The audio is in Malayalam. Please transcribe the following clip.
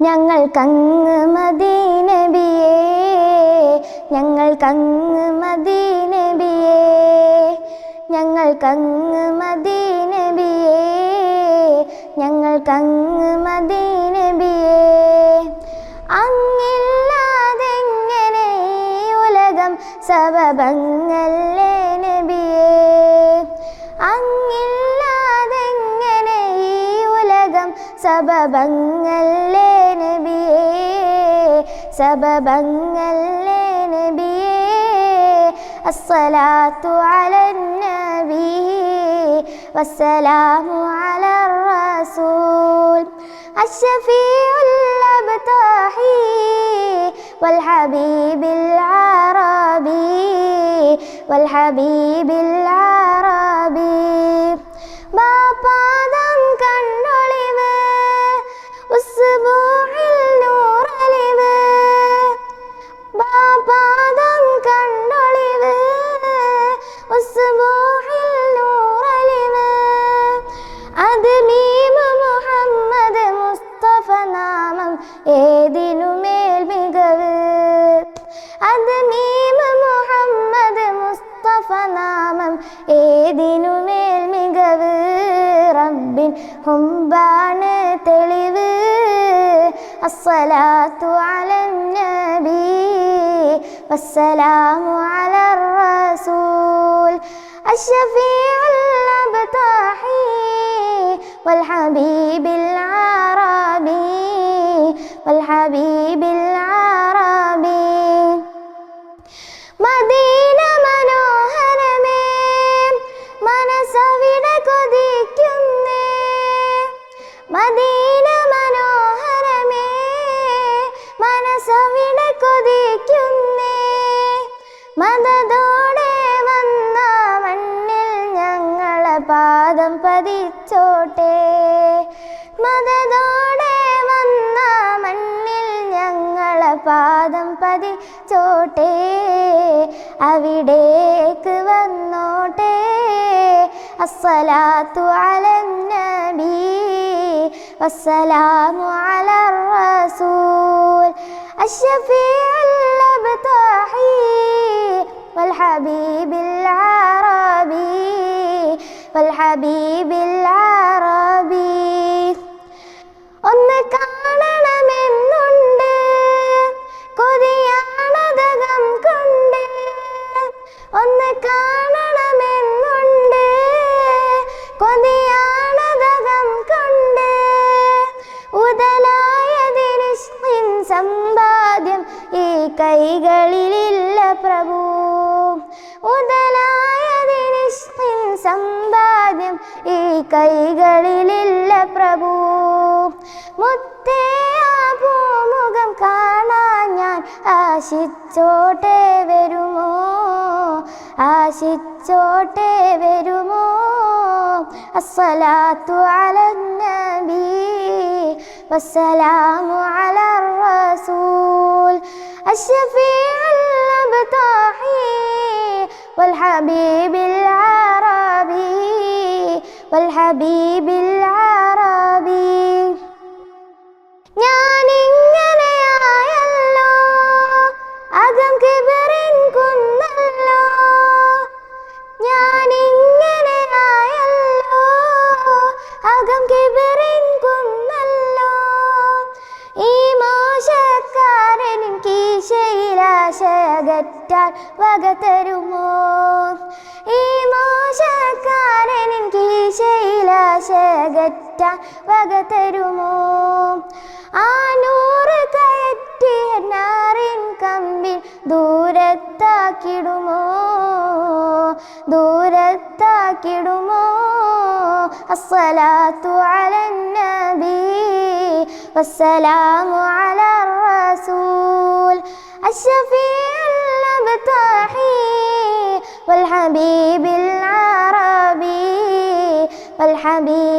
ഞങ്ങൾക്കങ്ങ് മദീനബിയേ ഞങ്ങൾക്കങ്ങ് മദീനബിയേ ഞങ്ങൾക്കങ്ങ് മദീനബിയേ ഞങ്ങൾക്കങ്ങ് മദീനബിയേ അങ്ങില്ലാതെങ്ങനെ ഉലകം സബബങ്ങല്ലേ നബിയേ. അങ്ങില്ലാതെങ്ങനെ ഈ ഉലകം സബബങ്ങല്ലേ نبيه سببا للنبي الصلاة على النبي والسلام على الرسول الشفيع الأبتاحي والحبيب العربي والحبيب العربي ഏതിനുമേൽ മികവ് റബ്ബിൻ ഹുമ്പാണ് തെളിവ് അസ്സലാത്തു അലൻ നബി വസ്സലാമു അല റസൂൽ അഷ്ഫീഉൽ അബ്താഹി വൽ ഹബീബിൽ മതതോടെ വന്ന മണ്ണിൽ ഞങ്ങളെ പാദം പതിച്ചോട്ടെ. മതതോടെ വന്ന മണ്ണിൽ ഞങ്ങളെ പാദം പതിച്ചോട്ടെ. അവിടേക്ക് വന്നോട്ടെ. അസ്സലാത്തു അലന്നബി വസ്സലാമു അലർ റസൂൽ. അഷഫീ الحبيب കൈകളിലില്ല പ്രഭു മുത്തേ ആ പൂമുഖം കാണാൻ ഞാൻ ആശിച്ചോട്ടെ വരുമോ ആശിച്ചോട്ടെ വരുമോ അസ്സലാത്തു അലന്നബി വസ്സലാമു അലർ റസൂൽ الشفيع الأبطاحي والحبيب العربي മോശക്കാരനും കീശയിലാശകറ്റാൻ വക തരുമോ? ഈ മോശക്കാരനും കയറ്റ വക തരുമോ ആ നൂറ് കയറ്റിയ നാറിൻ കമ്പിൽ ദൂരത്താക്കിടുമോ ദൂരത്താക്കിടുമോ അസ്സലാത്തു അലന്നബി വസ്സലാമു അല റസൂൽ الشفيع المبتاحي والحبيب العربي والحبيب